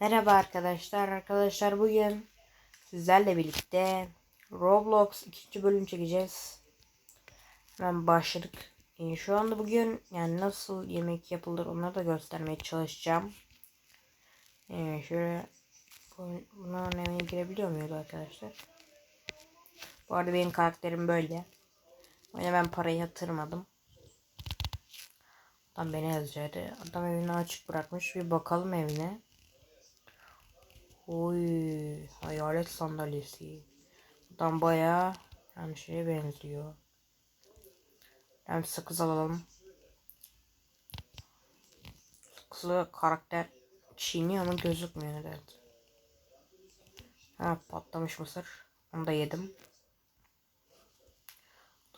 Merhaba arkadaşlar. Arkadaşlar bugün sizlerle birlikte Roblox ikinci bölüm çekeceğiz. Hemen başladık. Ee, şu anda bugün yani nasıl yemek yapılır onları da göstermeye çalışacağım. Ee, şöyle bu- buna önemli girebiliyor muyuz arkadaşlar? Bu arada benim karakterim böyle. Yüzden ben parayı yatırmadım. Adam beni yazacaktı. Adam evini açık bırakmış. Bir bakalım evine. Oy, hayalet sandalyesi. Adam bayağı yani şeye benziyor. Hem sakız alalım. Sakızlı karakter çiğniyor ama gözükmüyor neden. Ha patlamış mısır. Onu da yedim.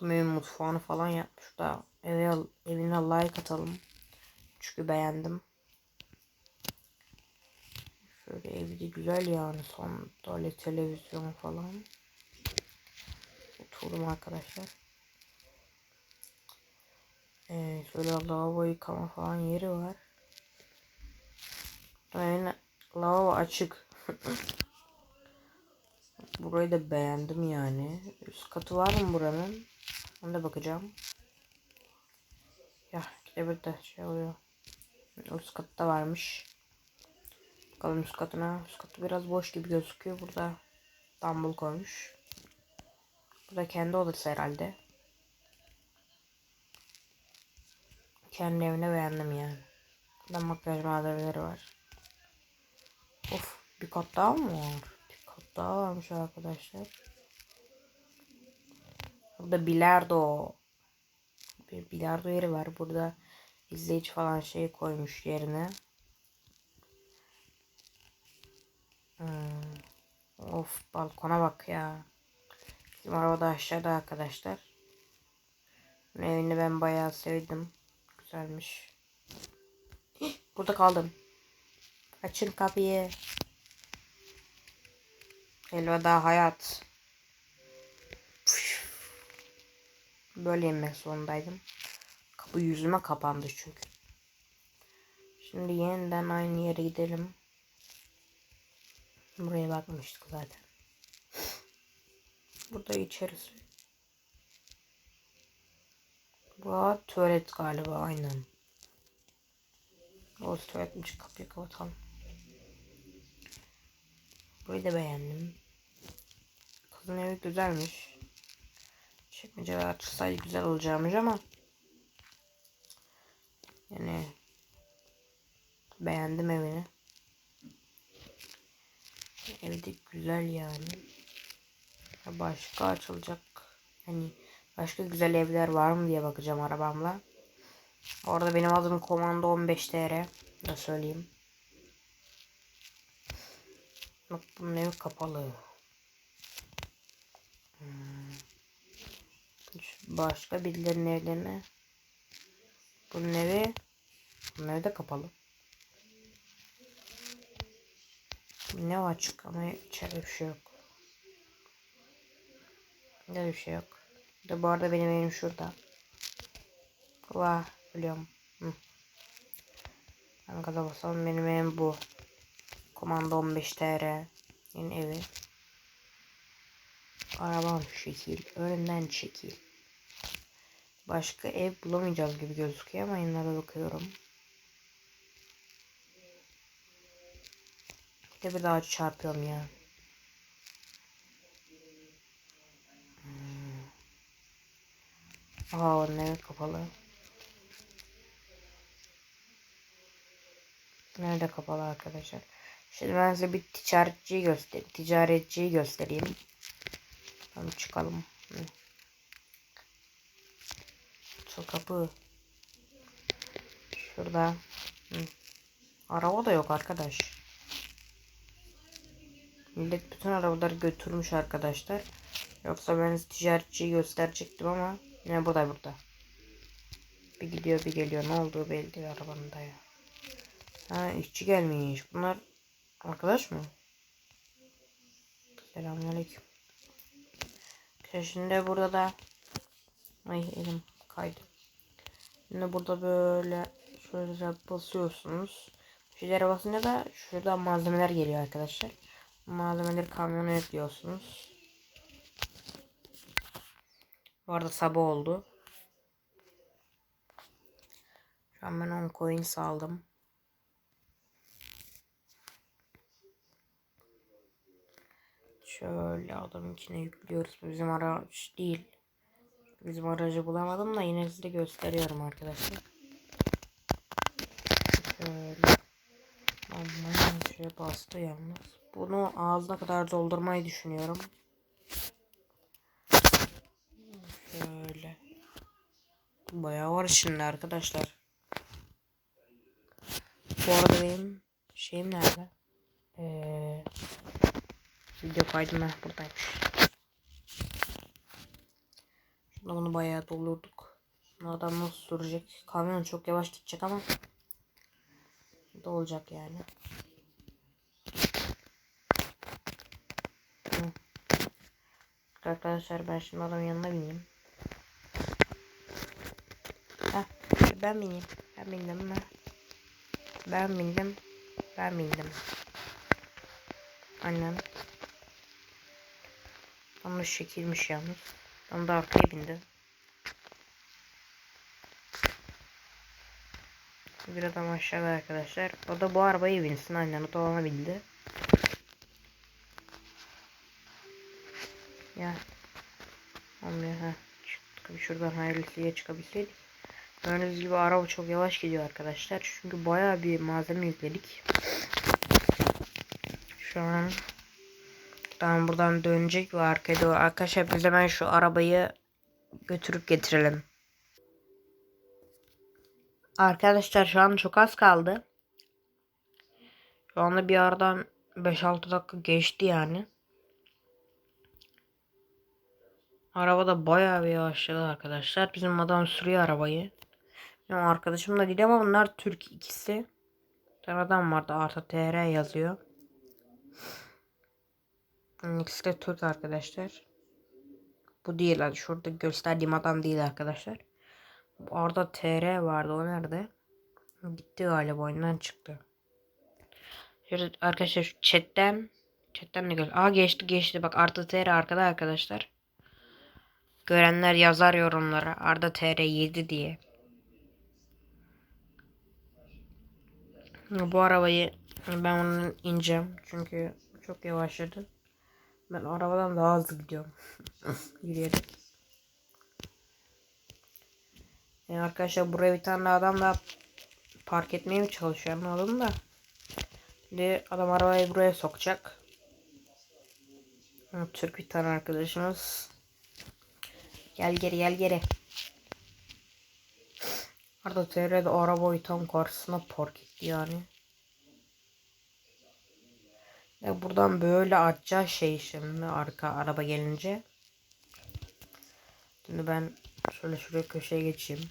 Evin mutfağını falan yapmış da eve, evine like atalım. Çünkü beğendim. Şöyle evde güzel yani son böyle televizyon falan. Oturdum arkadaşlar. Ee, şöyle lavabo yıkama falan yeri var. Yani lavabo açık. Burayı da beğendim yani. Üst katı var mı buranın? Ona bakacağım. Ya işte burada şey oluyor. Üst katta varmış. Bakalım üst katına. Üst katı biraz boş gibi gözüküyor. Burada dumbbell koymuş. Burada kendi odası herhalde. Kendi evine beğendim yani. Burada makyaj malzemeleri var. Of bir kat daha mı var? Bir kat daha varmış arkadaşlar. Burada bilardo. Bir bilardo yeri var. Burada izleyici falan şey koymuş yerine. Hmm. Of balkona bak ya. Bizim araba da aşağıda arkadaşlar. Evini ben bayağı sevdim. Güzelmiş. Burada kaldım. Açın kapıyı. Elveda hayat. Böyle yemek zorundaydım. Kapı yüzüme kapandı çünkü. Şimdi yeniden aynı yere gidelim. Buraya bakmıştık zaten. Burada içerisi. Bu tuvalet galiba aynen. O tuvaletmiş kapıyı kapatalım. Burayı da beğendim. Kızın evi güzelmiş. Çekmeceler açılsaydı güzel olacakmış ama yani beğendim evini. Evde güzel yani. Başka açılacak hani başka güzel evler var mı diye bakacağım arabamla. Orada benim adım Komando 15 TR da söyleyeyim. Bak bunun evi kapalı. Hmm. Başka birilerinin evlerine. Bunun evi bunun evi de kapalı. Ne o açık ama içeride bir şey yok. Ne bir şey yok. De bu arada benim evim şurada. Vah biliyorum. Hı. Gaza basalım benim evim bu. Komando 15 TR. Yeni evi. Arabam şekil. Önünden şekil. Başka ev bulamayacağız gibi gözüküyor ama yine bakıyorum. De bir daha çarpıyorum ya. Hmm. Aa evi kapalı. Nerede kapalı arkadaşlar? Şimdi ben size bir ticaretçiyi göster ticaretçiyi göstereyim. Tamam çıkalım. Şu kapı. Şurada. Hı. Araba da yok arkadaş. Millet bütün arabaları götürmüş arkadaşlar. Yoksa ben ticaretçiyi gösterecektim ama yine bu da burada. Bir gidiyor bir geliyor. Ne olduğu belli değil arabanın da ya. Ha işçi gelmiş. Bunlar arkadaş mı? Selamünaleyküm. Şimdi burada da ay elim kaydı. Şimdi burada böyle şöyle basıyorsunuz. Bu Tuşlara basınca da şuradan malzemeler geliyor arkadaşlar. Malzemeleri kamyona yüklüyorsunuz. Bu arada sabah oldu. Şu an ben 10 coin saldım. Şöyle adamın içine yüklüyoruz. Bizim araç değil. Bizim aracı bulamadım da yine size gösteriyorum arkadaşlar. Şöyle. Aman şey bastı yalnız. Bunu ağzına kadar doldurmayı düşünüyorum. Şöyle. Bayağı var şimdi arkadaşlar. Bu arada benim şeyim nerede? Ee, video kaydım da buradaymış. Şimdi bunu bayağı doldurduk. Adam nasıl sürecek? Kamyon çok yavaş gidecek ama da olacak yani. Arkadaşlar ben şimdi adamın yanına bineyim. Heh, ben bineyim. Ben bindim mi? Ben bindim. Ben bindim. Annem. Ama şekilmiş yalnız. Onu da arkaya bindi. Bir adam aşağıda arkadaşlar. O da bu arabayı binsin. Aynen o da ona bindi. Ya. Olmuyor ha. Çıktık şuradan hayırlısıya çıkabilseydik. Gördüğünüz gibi araba çok yavaş gidiyor arkadaşlar. Çünkü bayağı bir malzeme yükledik. Şu an Tamam buradan dönecek ve arkaya doğru. Arkadaşlar biz hemen şu arabayı götürüp getirelim. Arkadaşlar şu an çok az kaldı. Şu anda bir aradan 5-6 dakika geçti yani. Araba da bayağı bir yavaşladı arkadaşlar. Bizim adam sürüyor arabayı. Benim arkadaşım da değil ama bunlar Türk ikisi. Bir adam vardı artı TR yazıyor. İkisi de Türk arkadaşlar. Bu değil hadi şurada gösterdiğim adam değil arkadaşlar. Bu arada TR vardı o nerede? Gitti galiba oyundan çıktı. Şöyle arkadaşlar şu chatten chatten ne göster? Aa geçti geçti bak artı TR arkada arkadaşlar. Görenler yazar yorumlara Arda TR 7 diye. Bu arabayı ben onun ineceğim çünkü çok yavaşladı. Ben arabadan daha hızlı gidiyorum. Yürüyerek. Yani arkadaşlar buraya bir tane adam da park etmeye mi çalışıyor anladım da. Şimdi adam arabayı buraya sokacak. Türk bir tane arkadaşımız. Gel geri gel geri. Arada TR'de arabayı tam karşısına park etti yani. Ve buradan böyle açacağız şey şimdi arka araba gelince. Şimdi ben şöyle şuraya köşeye geçeyim.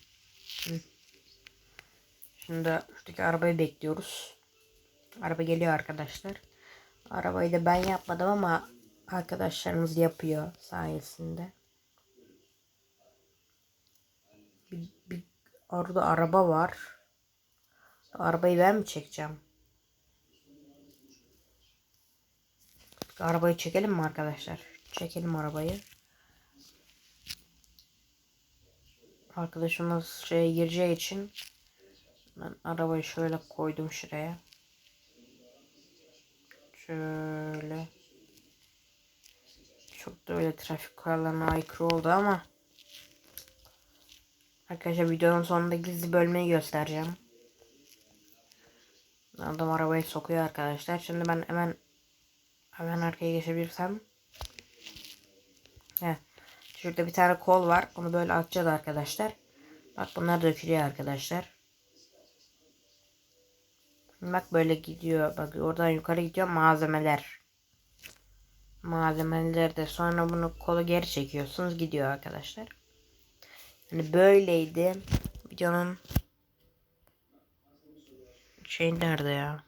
Şimdi şuradaki arabayı bekliyoruz. Araba geliyor arkadaşlar. Arabayı da ben yapmadım ama arkadaşlarımız yapıyor sayesinde. Bir, bir orada araba var. Arabayı ben mi çekeceğim? Arabayı çekelim mi arkadaşlar? Çekelim arabayı. Arkadaşımız şeye gireceği için ben arabayı şöyle koydum şuraya. Şöyle. Çok da öyle trafik kurallarına aykırı oldu ama Arkadaşlar videonun sonunda gizli bölmeyi göstereceğim. Adam arabayı sokuyor arkadaşlar. Şimdi ben hemen Hemen arkaya geçebilirsem. Heh. Şurada bir tane kol var. Onu böyle atacağız arkadaşlar. Bak bunlar dökülüyor arkadaşlar. Bak böyle gidiyor. Bak oradan yukarı gidiyor malzemeler. Malzemeler de sonra bunu kolu geri çekiyorsunuz gidiyor arkadaşlar. Yani böyleydi. Videonun şey nerede ya?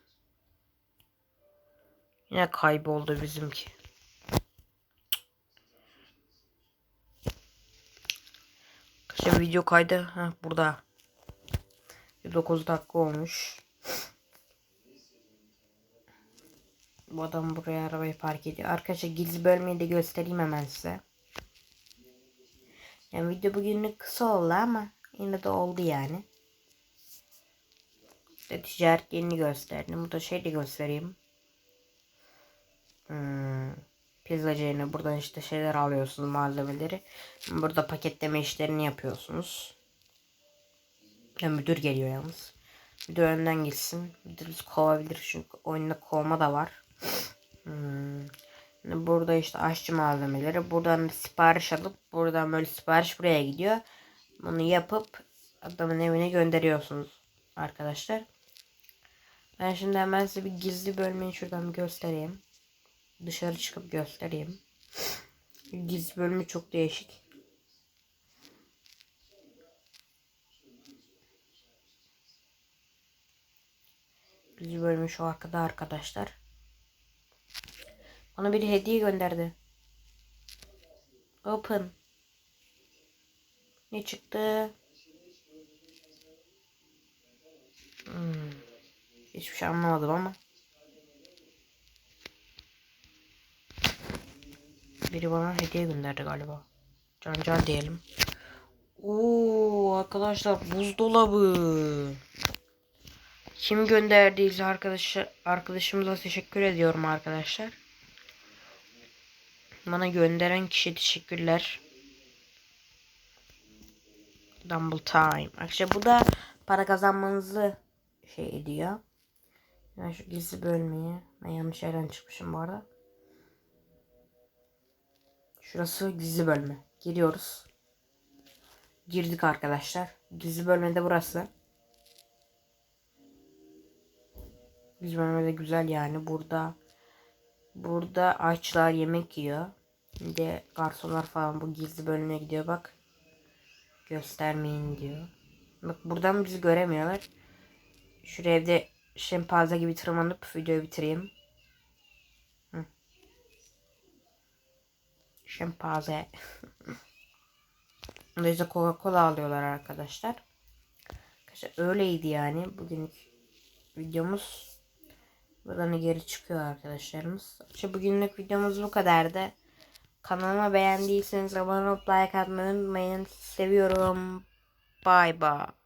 Yine kayboldu bizimki. Kaç video kaydı? Ha burada. 9 dakika olmuş. Bu adam buraya arabayı park ediyor. Arkadaşlar gizli bölmeyi de göstereyim hemen size. Yani video bugünlük kısa oldu ama yine de oldu yani. İşte ticaret yerini gösterdim. Bu da şey de göstereyim. Hmm, pizzacı buradan işte şeyler alıyorsunuz malzemeleri. Burada paketleme işlerini yapıyorsunuz. Ya müdür geliyor yalnız. Müdür önden gitsin. Müdür bizi kovabilir çünkü oyunda kovma da var. Hmm. Burada işte aşçı malzemeleri. Buradan sipariş alıp buradan böyle sipariş buraya gidiyor. Bunu yapıp adamın evine gönderiyorsunuz arkadaşlar. Ben şimdi hemen size bir gizli bölmeyi şuradan göstereyim. Dışarı çıkıp göstereyim. Gizli bölümü çok değişik. Gizli bölümü şu arkada arkadaşlar. Bana bir hediye gönderdi. Open. Ne çıktı? Hmm. Hiçbir şey anlamadım ama. Biri bana hediye gönderdi galiba. Can can diyelim. Oo arkadaşlar buzdolabı. Kim gönderdiyse arkadaşı arkadaşımıza teşekkür ediyorum arkadaşlar. Bana gönderen kişi teşekkürler. Dumble time. Arkadaşlar bu da para kazanmanızı şey ediyor. Ben şu gizli bölmeyi. Ben yanlış yerden çıkmışım bu arada. Şurası gizli bölme. Giriyoruz. Girdik arkadaşlar. Gizli bölmede burası. Gizli bölmede güzel yani. Burada burada açlar yemek yiyor. Bir de garsonlar falan bu gizli bölüme gidiyor bak. Göstermeyin diyor. Bak buradan bizi göremiyorlar. Şuraya evde şempanze gibi tırmanıp videoyu bitireyim. Hı. Şempanze. Burada Coca-Cola alıyorlar arkadaşlar. Arkadaşlar öyleydi yani. Bugünkü videomuz. Buradan geri çıkıyor arkadaşlarımız. İşte bugünlük videomuz bu kadardı. Kanalıma beğendiyseniz abone olup like atmayı unutmayın. Seviyorum. Bye bye.